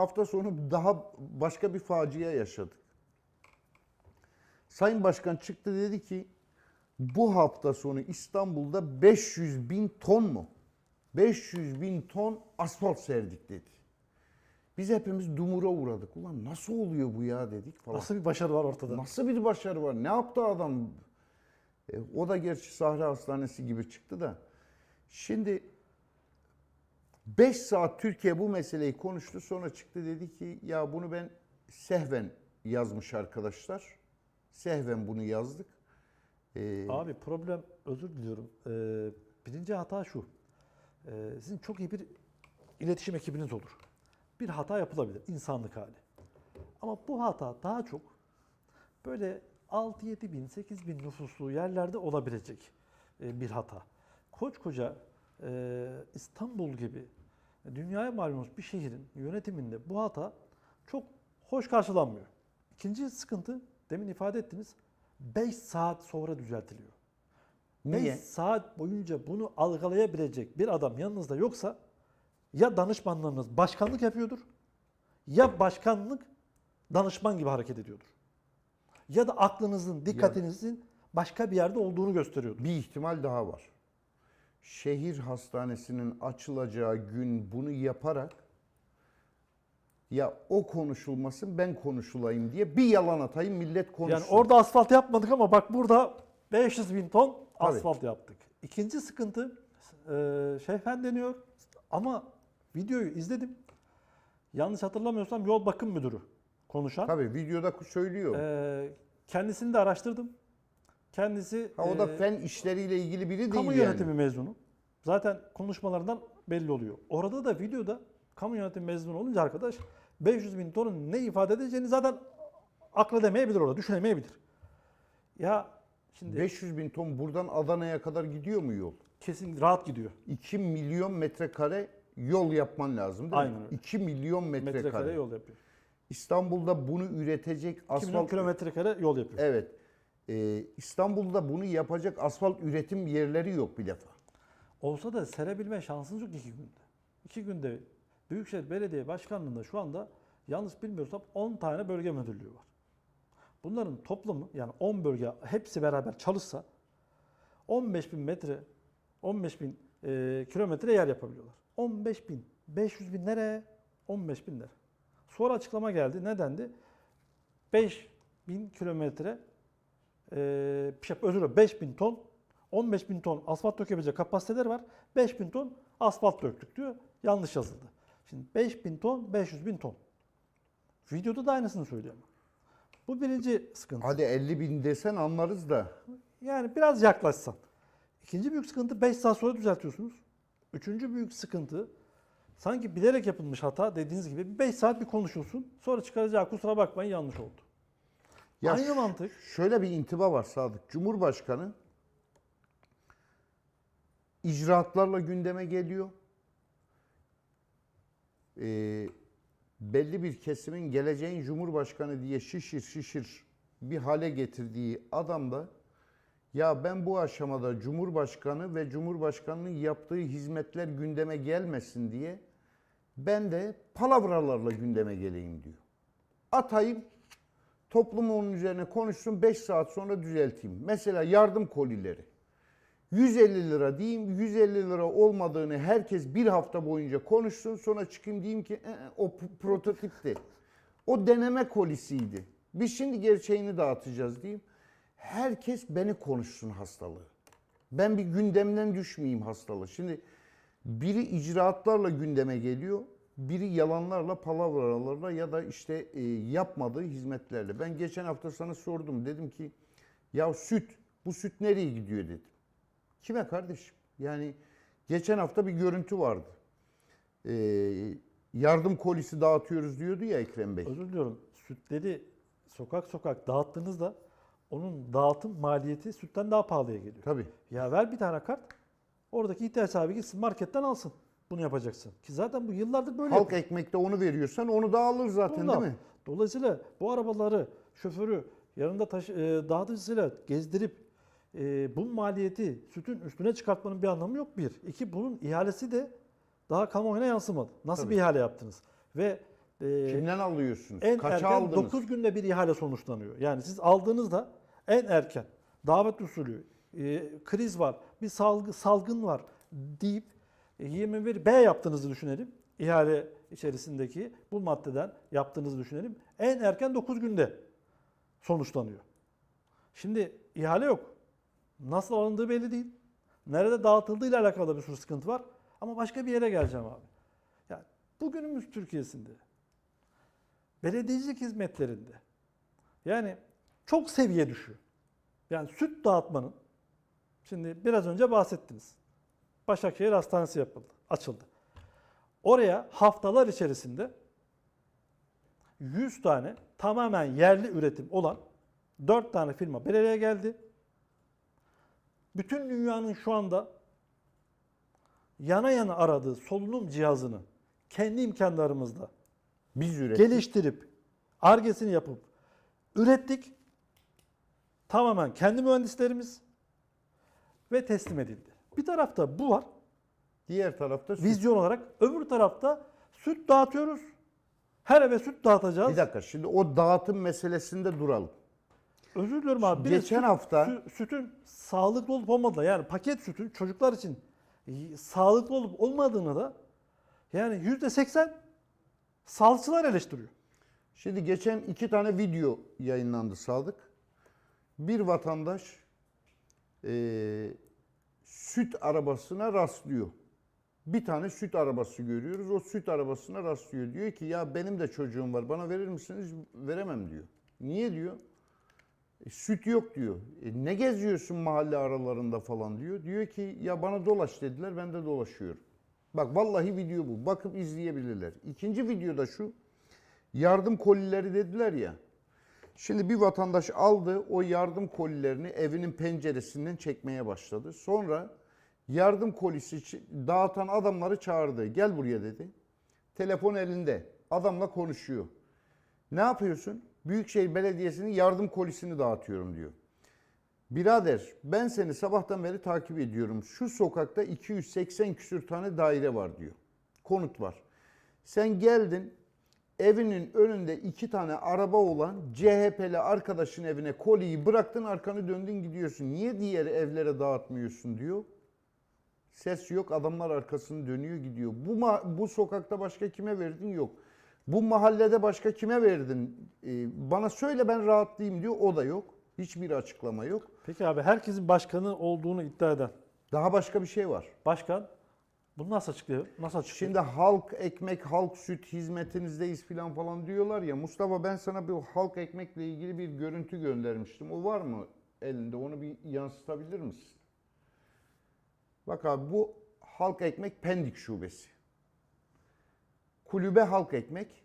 hafta sonu daha başka bir facia yaşadık. Sayın Başkan çıktı dedi ki bu hafta sonu İstanbul'da 500 bin ton mu? 500 bin ton asfalt serdik dedi. Biz hepimiz dumura uğradık. Ulan nasıl oluyor bu ya dedik falan. Nasıl bir başarı var ortada? Nasıl bir başarı var? Ne yaptı adam? E, o da gerçi Sahra Hastanesi gibi çıktı da. Şimdi 5 saat Türkiye bu meseleyi konuştu. Sonra çıktı dedi ki ya bunu ben sehven yazmış arkadaşlar. Sehven bunu yazdık. E, Abi problem özür diliyorum. Ee, birinci hata şu. Ee, sizin çok iyi bir iletişim ekibiniz olur. Bir hata yapılabilir. insanlık hali. Ama bu hata daha çok böyle 6-7 bin, 8 bin nüfuslu yerlerde olabilecek e, bir hata. Koçkoca e, İstanbul gibi dünyaya malum bir şehrin yönetiminde bu hata çok hoş karşılanmıyor. İkinci sıkıntı demin ifade ettiniz 5 saat sonra düzeltiliyor. 5 Niye? saat boyunca bunu algılayabilecek bir adam yanınızda yoksa ya danışmanlarınız başkanlık yapıyordur ya başkanlık danışman gibi hareket ediyordur. Ya da aklınızın, dikkatinizin başka bir yerde olduğunu gösteriyordur. bir ihtimal daha var. Şehir hastanesinin açılacağı gün bunu yaparak ya o konuşulmasın ben konuşulayım diye bir yalan atayım millet konuşsun. Yani orada asfalt yapmadık ama bak burada 500 bin ton asfalt yaptık. İkinci sıkıntı e, deniyor ama videoyu izledim. Yanlış hatırlamıyorsam yol bakım müdürü konuşan. Tabii videoda söylüyor. E, kendisini de araştırdım. Kendisi ha, o da e, fen işleriyle ilgili biri değil kamu yani. yönetimi mezunu. Zaten konuşmalarından belli oluyor. Orada da videoda kamu yönetimi mezunu olunca arkadaş 500 bin tonun ne ifade edeceğini zaten akledemeyebilir orada, düşünemeyebilir. Ya şimdi 500 bin ton buradan Adana'ya kadar gidiyor mu yol? kesin rahat gidiyor. 2 milyon metrekare yol yapman lazım değil Aynen mi? öyle. 2 milyon metrekare. Metrekare yol yapıyor. İstanbul'da bunu üretecek 2 milyon asfalt... kilometre kare yol yapıyor. Evet. Ee, İstanbul'da bunu yapacak asfalt üretim yerleri yok bir defa. Olsa da serebilme şansınız yok iki günde. İki günde Büyükşehir Belediye Başkanlığı'nda şu anda yanlış bilmiyorsam 10 tane bölge müdürlüğü var. Bunların toplamı yani 10 bölge hepsi beraber çalışsa 15 bin metre 15 bin e, kilometre yer yapabiliyorlar. 15 bin 500 bin nereye? 15 bin lira. Sonra açıklama geldi. Ne dendi? 5 bin kilometre e, şey, özür dilerim 5 bin ton 15 bin ton asfalt dökebilecek kapasiteleri var. 5 bin ton asfalt döktük diyor. Yanlış yazıldı. Şimdi 5 bin ton 500 bin ton. Videoda da aynısını söylüyor ama. Bu birinci sıkıntı. Hadi 50 bin desen anlarız da. Yani biraz yaklaşsan. İkinci büyük sıkıntı 5 saat sonra düzeltiyorsunuz. Üçüncü büyük sıkıntı sanki bilerek yapılmış hata dediğiniz gibi 5 saat bir konuşulsun. Sonra çıkaracağı kusura bakmayın yanlış oldu. Ya Aynı mantık. Şöyle bir intiba var Sadık. Cumhurbaşkanı icraatlarla gündeme geliyor. Ee, belli bir kesimin geleceğin Cumhurbaşkanı diye şişir şişir bir hale getirdiği adam da ya ben bu aşamada Cumhurbaşkanı ve Cumhurbaşkanının yaptığı hizmetler gündeme gelmesin diye ben de palavralarla gündeme geleyim diyor. Atayım Toplum onun üzerine konuşsun 5 saat sonra düzelteyim. Mesela yardım kolileri. 150 lira diyeyim 150 lira olmadığını herkes bir hafta boyunca konuşsun sonra çıkayım diyeyim ki "E, o prototipti. O deneme kolisiydi. Biz şimdi gerçeğini dağıtacağız diyeyim. Herkes beni konuşsun hastalığı. Ben bir gündemden düşmeyeyim hastalığı. Şimdi biri icraatlarla gündeme geliyor, biri yalanlarla, palavralarla ya da işte e, yapmadığı hizmetlerle. Ben geçen hafta sana sordum. Dedim ki ya süt, bu süt nereye gidiyor dedim. Kime kardeşim? Yani geçen hafta bir görüntü vardı. E, yardım kolisi dağıtıyoruz diyordu ya Ekrem Bey. Özür diliyorum. Sütleri sokak sokak dağıttığınızda onun dağıtım maliyeti sütten daha pahalıya geliyor. Tabii. Ya ver bir tane kart. Oradaki ihtiyaç sahibi gitsin marketten alsın. Bunu yapacaksın. Ki zaten bu yıllardır böyle Halk yapıyor. ekmekte onu veriyorsan onu da alır zaten Bundan. değil mi? Dolayısıyla bu arabaları şoförü yanında taşı, e, dağıtıcısıyla gezdirip e, bu maliyeti sütün üstüne çıkartmanın bir anlamı yok bir. İki bunun ihalesi de daha kamuoyuna yansımadı. Nasıl Tabii. bir ihale yaptınız? Ve e, Kimden alıyorsunuz? en Kaça erken aldınız? 9 günde bir ihale sonuçlanıyor. Yani siz aldığınızda en erken davet usulü, e, kriz var, bir salgı, salgın var deyip e, 21 B yaptığınızı düşünelim. İhale içerisindeki bu maddeden yaptığınızı düşünelim. En erken 9 günde sonuçlanıyor. Şimdi ihale yok. Nasıl alındığı belli değil. Nerede dağıtıldığıyla alakalı da bir sürü sıkıntı var. Ama başka bir yere geleceğim abi. Yani bugünümüz Türkiye'sinde belediyecilik hizmetlerinde yani çok seviye düşüyor. Yani süt dağıtmanın şimdi biraz önce bahsettiniz. Başakşehir Hastanesi yapıldı, açıldı. Oraya haftalar içerisinde 100 tane tamamen yerli üretim olan 4 tane firma bir araya geldi. Bütün dünyanın şu anda yana yana aradığı solunum cihazını kendi imkanlarımızla Biz ürettik. geliştirip argesini yapıp ürettik. Tamamen kendi mühendislerimiz ve teslim edildi. Bir tarafta bu var Diğer tarafta süt. vizyon olarak. Öbür tarafta süt dağıtıyoruz. Her eve süt dağıtacağız. Bir dakika şimdi o dağıtım meselesinde duralım. Özür diliyorum abi. Bir de Geçen süt- hafta- sü- sütün sağlıklı olup olmadığını yani paket sütün çocuklar için y- sağlıklı olup olmadığını da yani yüzde seksen sağlıkçılar eleştiriyor. Şimdi geçen iki tane video yayınlandı Sadık. Bir vatandaş eee, süt arabasına rastlıyor. Bir tane süt arabası görüyoruz. O süt arabasına rastlıyor. Diyor ki ya benim de çocuğum var. Bana verir misiniz? Veremem diyor. Niye diyor? "E, süt yok diyor. "E, ne geziyorsun mahalle aralarında falan diyor. Diyor ki ya bana dolaş dediler ben de dolaşıyorum. Bak vallahi video bu. Bakıp izleyebilirler. İkinci videoda şu. Yardım kolileri dediler ya. Şimdi bir vatandaş aldı o yardım kolilerini evinin penceresinden çekmeye başladı. Sonra yardım kolisi dağıtan adamları çağırdı. Gel buraya dedi. Telefon elinde. Adamla konuşuyor. Ne yapıyorsun? Büyükşehir Belediyesi'nin yardım kolisini dağıtıyorum diyor. Birader ben seni sabahtan beri takip ediyorum. Şu sokakta 280 küsür tane daire var diyor. Konut var. Sen geldin evinin önünde iki tane araba olan CHP'li arkadaşın evine koliyi bıraktın arkanı döndün gidiyorsun. Niye diğer evlere dağıtmıyorsun diyor. Ses yok adamlar arkasını dönüyor gidiyor. Bu bu sokakta başka kime verdin yok. Bu mahallede başka kime verdin? Ee, bana söyle ben rahatlayayım diyor. O da yok. Hiçbir açıklama yok. Peki abi herkesin başkanı olduğunu iddia eden Daha başka bir şey var. başkan bunu nasıl açıklıyor? Nasıl açıklıyor? Şimdi halk ekmek, halk süt hizmetinizdeyiz falan falan diyorlar ya. Mustafa ben sana bir halk ekmekle ilgili bir görüntü göndermiştim. O var mı elinde? Onu bir yansıtabilir misin? Bak abi bu halk ekmek Pendik şubesi. Kulübe halk ekmek.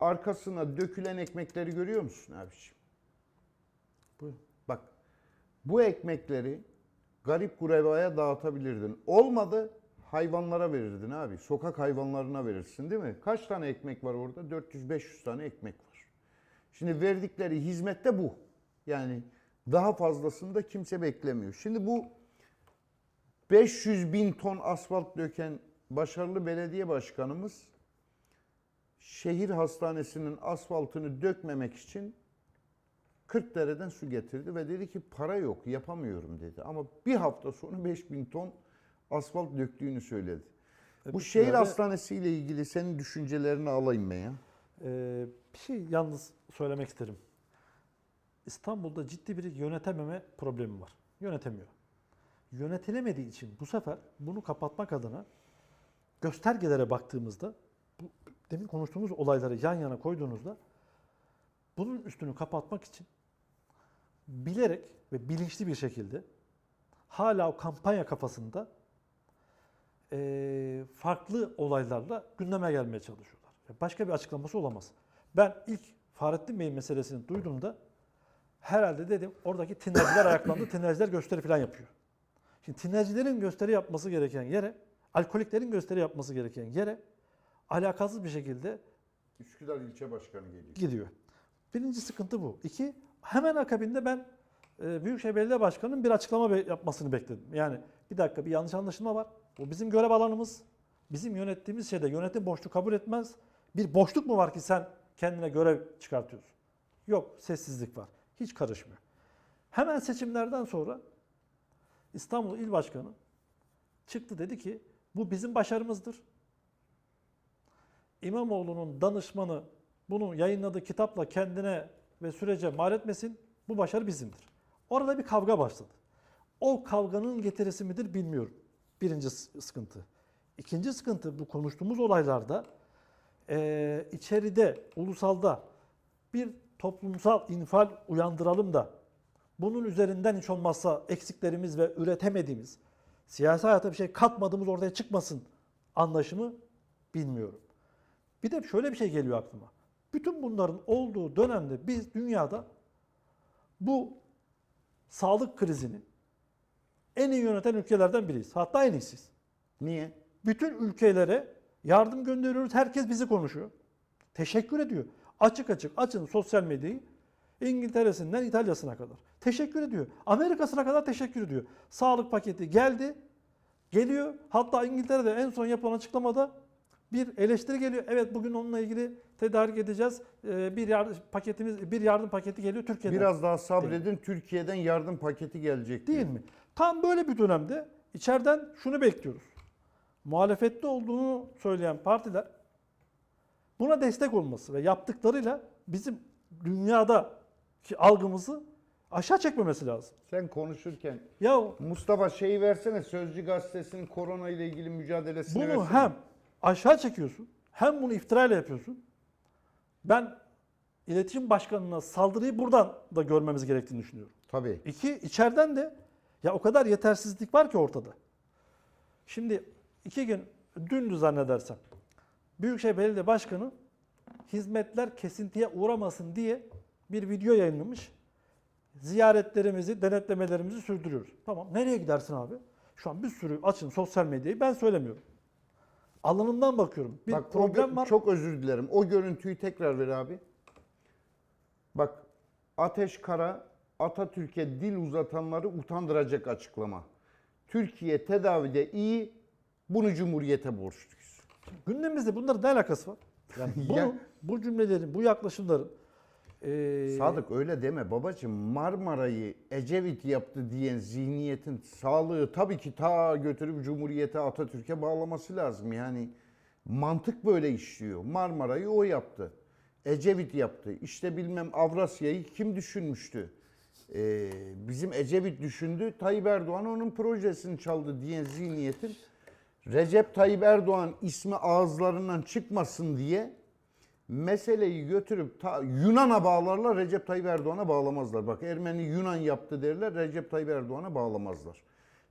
Arkasına dökülen ekmekleri görüyor musun abiciğim? Buyurun. Bak bu ekmekleri garip gurebaya dağıtabilirdin. Olmadı hayvanlara verirdin abi. Sokak hayvanlarına verirsin değil mi? Kaç tane ekmek var orada? 400-500 tane ekmek var. Şimdi verdikleri hizmette bu. Yani daha fazlasını da kimse beklemiyor. Şimdi bu 500 bin ton asfalt döken başarılı belediye başkanımız şehir hastanesinin asfaltını dökmemek için 40 dereden su getirdi ve dedi ki para yok yapamıyorum dedi. Ama bir hafta sonra 5000 ton asfalt döktüğünü söyledi. E, Bu şehir hastanesi ile ilgili senin düşüncelerini alayım ben ya. Ee, bir şey yalnız söylemek isterim. İstanbul'da ciddi bir yönetememe problemi var. Yönetemiyor. Yönetilemediği için bu sefer bunu kapatmak adına göstergelere baktığımızda bu, demin konuştuğumuz olayları yan yana koyduğunuzda bunun üstünü kapatmak için bilerek ve bilinçli bir şekilde hala o kampanya kafasında eee, farklı olaylarla gündeme gelmeye çalışıyorlar. Başka bir açıklaması olamaz. Ben ilk Fahrettin Bey'in meselesini duyduğumda herhalde dedim oradaki tinerciler ayaklandı, tinerciler gösteri falan yapıyor. Şimdi tinercilerin gösteri yapması gereken yere, alkoliklerin gösteri yapması gereken yere alakasız bir şekilde Üsküdar ilçe başkanı geliyor. gidiyor. Birinci sıkıntı bu. İki, hemen akabinde ben e, Büyükşehir Belediye Başkanı'nın bir açıklama yapmasını bekledim. Yani bir dakika bir yanlış anlaşılma var. Bu bizim görev alanımız. Bizim yönettiğimiz şeyde yönetim boşluğu kabul etmez. Bir boşluk mu var ki sen kendine görev çıkartıyorsun? Yok, sessizlik var. Hiç karışmıyor. Hemen seçimlerden sonra İstanbul İl Başkanı çıktı dedi ki bu bizim başarımızdır. İmamoğlu'nun danışmanı bunu yayınladığı kitapla kendine ve sürece mal etmesin. Bu başarı bizimdir. Orada bir kavga başladı. O kavganın getirisi midir bilmiyorum. Birinci sıkıntı. İkinci sıkıntı bu konuştuğumuz olaylarda eee, içeride, ulusalda bir toplumsal infial uyandıralım da bunun üzerinden hiç olmazsa eksiklerimiz ve üretemediğimiz, siyasi hayata bir şey katmadığımız ortaya çıkmasın anlaşımı bilmiyorum. Bir de şöyle bir şey geliyor aklıma. Bütün bunların olduğu dönemde biz dünyada bu sağlık krizini en iyi yöneten ülkelerden biriyiz. Hatta en iyisiyiz. Niye? Bütün ülkelere yardım gönderiyoruz. Herkes bizi konuşuyor. Teşekkür ediyor. Açık açık açın sosyal medyayı. İngiltere'sinden İtalya'sına kadar. Teşekkür ediyor. Amerika'sına kadar teşekkür ediyor. Sağlık paketi geldi. Geliyor. Hatta İngiltere'de en son yapılan açıklamada bir eleştiri geliyor. Evet bugün onunla ilgili tedarik edeceğiz. Ee, Bir yardım paketimiz bir yardım paketi geliyor Türkiye'den. Biraz daha sabredin. Türkiye'den yardım paketi gelecek. Değil diyor. mi? Tam böyle bir dönemde içeriden şunu bekliyoruz. Muhalefette olduğunu söyleyen partiler buna destek olması ve yaptıklarıyla bizim dünyadaki algımızı aşağı çekmemesi lazım. Sen konuşurken Ya Mustafa şeyi versene Sözcü Gazetesi'nin korona ile ilgili mücadelesini bunu versene. hem aşağı çekiyorsun hem bunu iftirayla yapıyorsun. Ben iletişim başkanına saldırıyı buradan da görmemiz gerektiğini düşünüyorum. Tabii. İki, içeriden de ya o kadar yetersizlik var ki ortada. Şimdi iki gün, dündü zannedersem, Büyükşehir Belediye Başkanı hizmetler kesintiye uğramasın diye bir video yayınlamış. Ziyaretlerimizi, denetlemelerimizi sürdürüyoruz. Tamam, nereye gidersin abi? Şu an bir sürü açın sosyal medyayı ben söylemiyorum. Alanından bakıyorum. Bir Bak problem var. Çok özür dilerim. O görüntüyü tekrar ver abi. Bak Ateş Kara Atatürk'e dil uzatanları utandıracak açıklama. Türkiye tedavide iyi, bunu Cumhuriyete borçluyuz. Gündemimizde bunların ne alakası var? Yani bunu, Ya- bu cümlelerin, bu yaklaşımların eee, Sadık öyle deme babacığım. Marmara'yı Ecevit yaptı diyen zihniyetin sağlığı tabii ki ta götürüp Cumhuriyete Atatürk'e bağlaması lazım. Yani mantık böyle işliyor. Marmara'yı o yaptı. Ecevit yaptı. İşte bilmem Avrasya'yı kim düşünmüştü? Ee, bizim Ecevit düşündü. Tayyip Erdoğan onun projesini çaldı diyen zihniyetin Recep Tayyip Erdoğan ismi ağızlarından çıkmasın diye meseleyi götürüp ta Yunan'a bağlarlar, Recep Tayyip Erdoğan'a bağlamazlar. Bak Ermeni Yunan yaptı derler, Recep Tayyip Erdoğan'a bağlamazlar.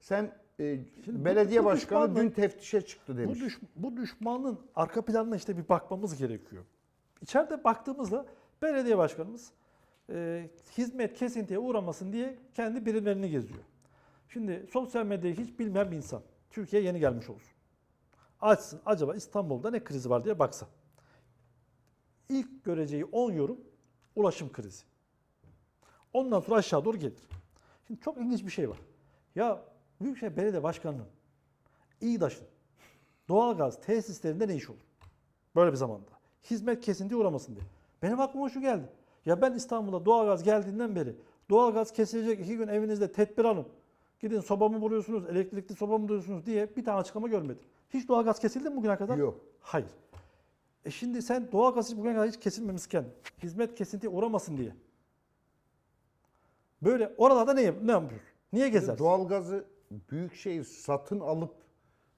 Sen e, Şimdi bu- belediye bu başkanı düşmanlık- dün teftişe çıktı Bu, demiş. düş, bu düşmanın arka planına işte bir bakmamız gerekiyor. İçeride baktığımızda belediye başkanımız e, hizmet kesintiye uğramasın diye kendi birimlerini geziyor. Şimdi sosyal medyayı hiç bilmeyen bir insan Türkiye'ye yeni gelmiş olsun. Açsın acaba İstanbul'da ne krizi var diye baksa. İlk göreceği 10 yorum ulaşım krizi. Ondan sonra aşağı doğru gelir. Şimdi çok ilginç bir şey var. Ya Büyükşehir Belediye Başkanı'nın İİDAŞ'ın doğalgaz tesislerinde ne iş olur? Böyle bir zamanda. Hizmet kesintiye uğramasın diye. Benim aklıma şu geldi. Ya ben İstanbul'da doğalgaz geldiğinden beri doğalgaz kesilecek iki gün evinizde tedbir alın. Gidin soba mı buluyorsunuz, elektrikli soba mı buluyorsunuz diye bir tane açıklama görmedim. Hiç doğalgaz kesildi mi bugüne kadar? Yok. Hayır. E şimdi sen doğalgaz hiç bugüne kadar hiç kesilmemişken hizmet kesintiye uğramasın diye. Böyle oralarda ne, ne yapıyorsun? Niye gezersin? Doğalgazı Büyükşehir satın alıp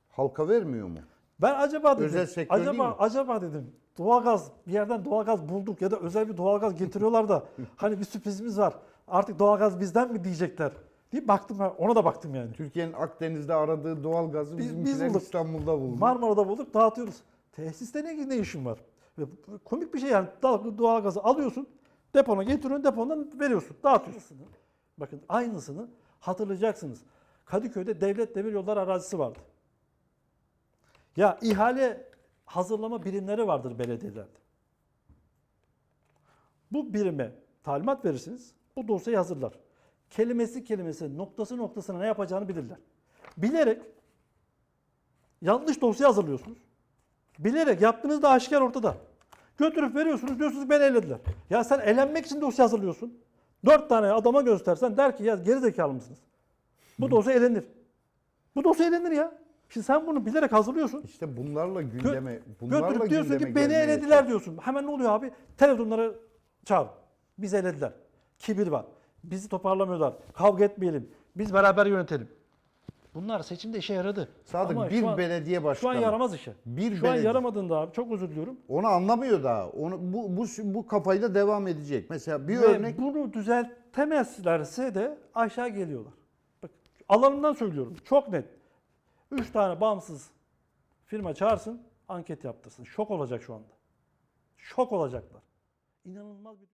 halka vermiyor mu? Ben acaba dedim, Özel sektör değil acaba mi? acaba dedim doğalgaz bir yerden doğalgaz bulduk ya da özel bir doğalgaz getiriyorlar da hani bir sürprizimiz var. Artık doğalgaz bizden mi diyecekler diye baktım ona da baktım yani. Türkiye'nin Akdeniz'de aradığı doğalgazı Biz- biz bizimkiler bulduk. İstanbul'da buldu. Marmara'da bulduk dağıtıyoruz. Tesiste ne, ne işin var? Ve komik bir şey yani doğalgazı alıyorsun depona getiriyorsun depondan veriyorsun dağıtıyorsun. Bakın aynısını hatırlayacaksınız. Kadıköy'de devlet demir yolları arazisi vardı. Ya ihale hazırlama birimleri vardır belediyelerde. Bu birime talimat verirsiniz. Bu dosyayı hazırlar. Kelimesi kelimesi noktası noktasına ne yapacağını bilirler. Bilerek yanlış dosya hazırlıyorsunuz. Bilerek yaptığınız da aşikar ortada. Götürüp veriyorsunuz diyorsunuz ki beni elediler. Ya sen elenmek için dosya hazırlıyorsun. Dört tane adama göstersen der ki ya geri zekalı mısınız? Bu dosya elenir. Bu dosya elenir ya. Şimdi sen bunu bilerek hazırlıyorsun. İşte bunlarla gündeme, bunlarla Götürüp diyorsun gündeme ki beni gelmeye elediler diyorsun. Hemen ne oluyor abi? Televizyonlara çağır. Biz elediler. Kibir var. Bizi toparlamıyorlar. Kavga etmeyelim. Biz beraber yönetelim. Bunlar seçimde işe yaradı. Sadık Ama bir şu an- belediye Şu başkanı. an yaramaz işe. Bir Şu an belediye- yaramadığında abi çok özür diliyorum. Onu anlamıyor daha. Onu bu bu bu kafayla devam edecek. Mesela bir Ve örnek bunu düzeltemezlerse de aşağı geliyorlar. Bak alanımdan söylüyorum. Çok net. Üç tane bağımsız firma çağırsın, anket yaptırsın. Şok olacak şu anda. Şok olacaklar. İnanılmaz bir